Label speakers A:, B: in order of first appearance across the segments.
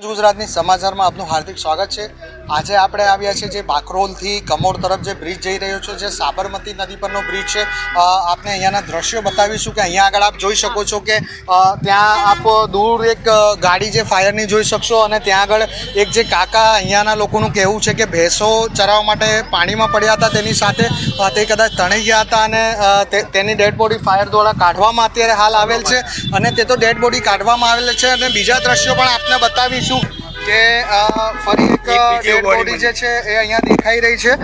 A: ગુજરાતની સમાચારમાં આપનું હાર્દિક સ્વાગત છે. આજે આપણે આવ્યા છીએ જે બાકરોલથી કમોડ તરફ જે બ્રિજ જઈ રહ્યો છે, જે સાબરમતી નદી પરનો બ્રિજ છે. આપને અહીંયાના દ્રશ્યો બતાવીશું કે અહીંયા આગળ આપ જોઈ શકો છો કે ત્યાં આપ દૂર એક ગાડી જે ફાયરની જોઈ શકશો અને ત્યાં આગળ એક જે કાકા અહીંયાના લોકોનું કહેવું છે કે ભેંસો ચરાવવા માટે પાણીમાં પડ્યા હતા તેની સાથે તે કદાચ તણાઈ ગયા હતા અને તેની ડેડ બોડી ફાયર દ્વારા કાઢવામાં અત્યારે હાલ આવેલ છે અને તે તો ડેડ બોડી કાઢવામાં આવેલ છે અને બીજા દ્રશ્યો પણ આપને બતાવીશું. કે અ, ફરી એક ડેડ બોડી જે છે એ અહીંયા દેખાઈ રહી છે.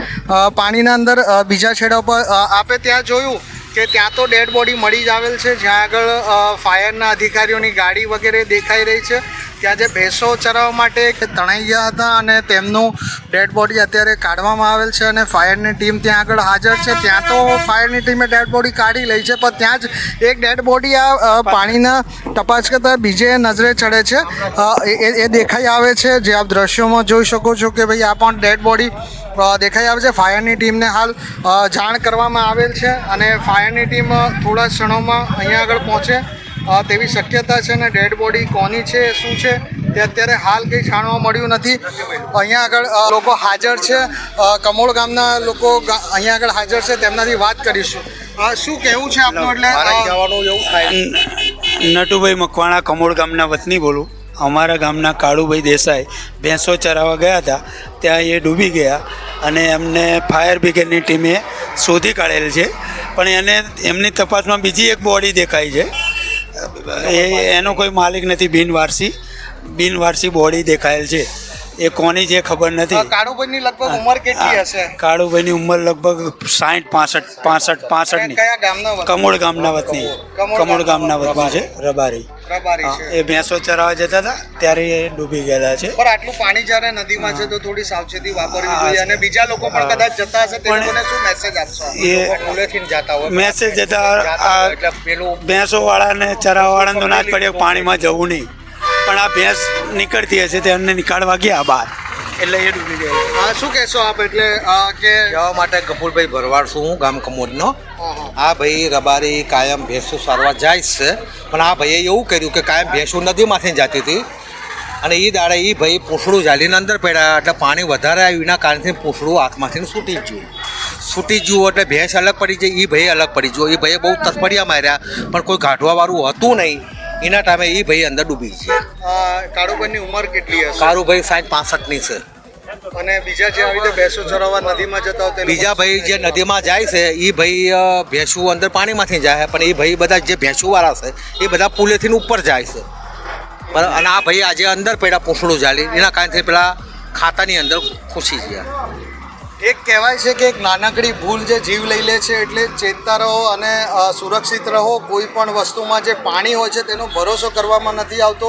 A: પાણીના અંદર બીજા છેડા ઉપર આપે ત્યાં જોયું કે ત્યાં તો ડેડ બોડી મળી જ આવેલ છે. જ્યાં આગળ ફાયરના અધિકારીઓની ગાડી વગેરે દેખાઈ રહી છે. ત્યાં જે ભેંસો ચરાવવા માટે તણાઈ ગયા હતા અને તેમનું ડેડ બોડી અત્યારે કાઢવામાં આવેલ છે અને ફાયરની ટીમ ત્યાં આગળ હાજર છે. ત્યાં તો ફાયરની ટીમે ડેડ બોડી કાઢી લઈ છે, પણ ત્યાં જ એક ડેડ બોડી આ પાણીના તપાસ કરતા બીજે નજરે ચડે છે. એ દેખાઈ આવે છે. જે આપ દ્રશ્યોમાં જોઈ શકો છો કે ભાઈ આ પણ ડેડ બોડી દેખાઈ આવે છે. ફાયરની ટીમને હાલ જાણ કરવામાં આવેલ છે અને ફાયરની ટીમ થોડા ક્ષણોમાં અહીંયા આગળ પહોંચે. તેવી શક્યતા છે અને ડેડ બોડી કોની છે શું છે તે અત્યારે હાલ કંઈ જાણવા મળ્યું નથી. અહીંયા આગળ લોકો હાજર છે. કમોળ ગામના લોકો અહીંયા આગળ હાજર છે તેમનાથી વાત કરીશું. શું કહેવું છે આપનું એટલે અ,
B: નટુભાઈ મકવાણા કમોડ ગામના વતની બોલું. અમારા ગામના કાળુભાઈ દેસાઈ ભેંસો ચરાવવા ગયા હતા. ત્યાં એ ડૂબી ગયા અને એમને ફાયર બ્રિગેડની ટીમે શોધી કાઢેલ છે. પણ એને એમની તપાસમાં બીજી એક બોડી દેખાઈ છે. એ એનો કોઈ માલિક નથી બિનવારસી. બિનવારસી બોડી દેખાયેલ છે. એ કોની છે ખબર નથી.
A: કાળુભાઈની લગભગ ઉંમર કેટલી હશે?
B: કાળુભાઈની ઉંમર લગભગ સાઠ પાસઠ પાસઠ પાસઠની? કમોડ ગામના વતની.
A: કમોડ
B: ગામના વતની છે રબારી.
A: રબારી છે.
B: એ ભેંસો ચરાવવા જતા હતા ત્યારે એ ડૂબી ગયેલા છે.
A: પણ આટલું પાણી જ્યારે નદીમાં છે તો થોડી સાવચેતી વાપરવી જોઈએ. અને બીજા લોકો પણ કદાચ જતા હશે તે લોકોને શું મેસેજ આપશો?
B: એ
A: ભૂલેથી જતા હોય
B: મેસેજ જતા ભેંસો વાળાને ચરાવવા વાળાને તો ના જ પડ્યો પાણીમાં જવું નહીં. પણ આ ભેંસ નીકળતી હશે તે અમને નીકાળવા ગયા બહાર એટલે એ ડૂબી
A: હા, શું કહેશો આપ? એટલે કે
C: જવા માટે કપૂરભાઈ ભરવાડ છું હું ગામ કમોદનો. આ ભાઈ રબારી કાયમ ભેંસો સારવા જાય જ છે. પણ આ ભાઈએ એવું કર્યું કે કાયમ ભેંસો નદીમાંથી જતી હતી. અને એ દાડે એ ભાઈ પૂંછડું જાલીને અંદર પડ્યા. એટલે પાણી વધારે આવ્યું. એના કારણથી પૂંછડું હાથમાંથી છૂટી ગયું. છૂટી ગયું એટલે ભેંસ અલગ પડી જાય એ ભાઈ અલગ પડી ગયો. એ ભાઈએ બહુ તસપડિયા માર્યા. પણ કોઈ ગાંઠવાવાળું હતું નહીં. એના ટાઈમે એ ભાઈ અંદર ડૂબી ગયા.
A: કાળુભાઈની ઉંમર કેટલી હશે?
C: કારુભાઈ સાઠ પાસઠની છે.
A: અને બીજા જે આવી રીતે ભેંસો ચરાવવા નદીમાં જતા હોય
C: બીજા ભાઈ જે નદીમાં જાય છે એ ભાઈ ભેંસું અંદર પાણીમાંથી જાય પણ એ ભાઈ બધા જે ભેંસુવાળા છે એ બધા પુલેથી ઉપર જાય છે. પણ અને આ ભાઈ આજે અંદર પડ્યા પૂંછડું જાળી એના કારણથી પેલા ખાતાની અંદર ખુશી ગયા
A: એક કહેવાય છે કે એક નાનકડી ભૂલ જે જીવ લઈ લે છે એટલે ચેતતા રહો અને સુરક્ષિત રહો. કોઈ પણ વસ્તુમાં જે પાણી હોય છે તેનો ભરોસો કરવામાં નથી આવતો.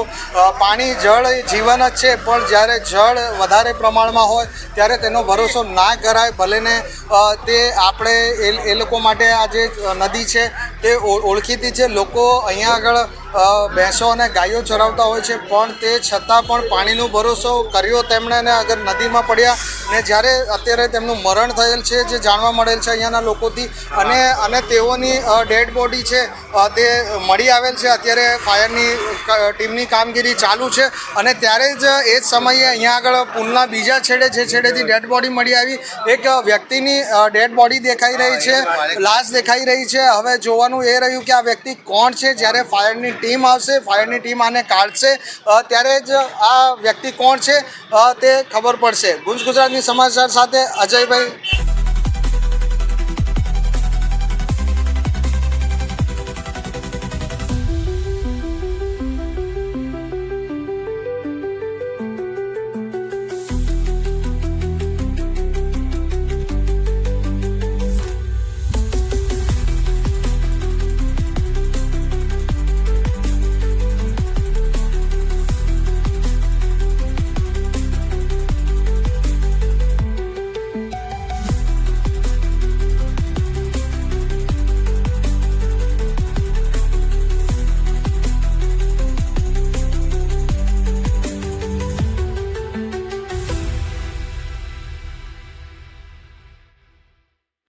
A: પાણી જળ એ જીવન જ છે, પણ જ્યારે જળ વધારે પ્રમાણમાં હોય ત્યારે તેનો ભરોસો ના કરાય. ભલેને તે આપણે એ લોકો માટે આ જે નદી છે તે ઓળખીતી છે. લોકો અહીંયા આગળ ભેંસો અને ગાયો ચરાવતા હોય છે. પણ તે છતાં પણ પાણીનો ભરોસો કર્યો તેમણે અને અગર નદીમાં પડ્યા ને જ્યારે અત્યારે તેમનું મરણ થયેલ છે જે જાણવા મળેલ છે અહીંયાના લોકોથી અને અને તેઓની ડેડ બોડી છે તે મળી આવેલ છે. અત્યારે ફાયરની ટીમની કામગીરી ચાલુ છે અને ત્યારે જ એ જ સમયે અહીંયા આગળ પુલના બીજા છેડે જે છેડેથી ડેડ બોડી મળી આવી, એક વ્યક્તિની ડેડ બોડી દેખાઈ રહી છે, લાશ દેખાઈ રહી છે. હવે જોવાનું એ રહ્યું કે આ વ્યક્તિ કોણ છે? જ્યારે ફાયરની ટીમ આવશે, ફાયરની ટીમ આને કાઢશે. ત્યારે જ આ વ્યક્તિ કોણ છે તે ખબર પડશે. ગુંજ ગુજરાતની સમાચાર સાથે અજયભાઈ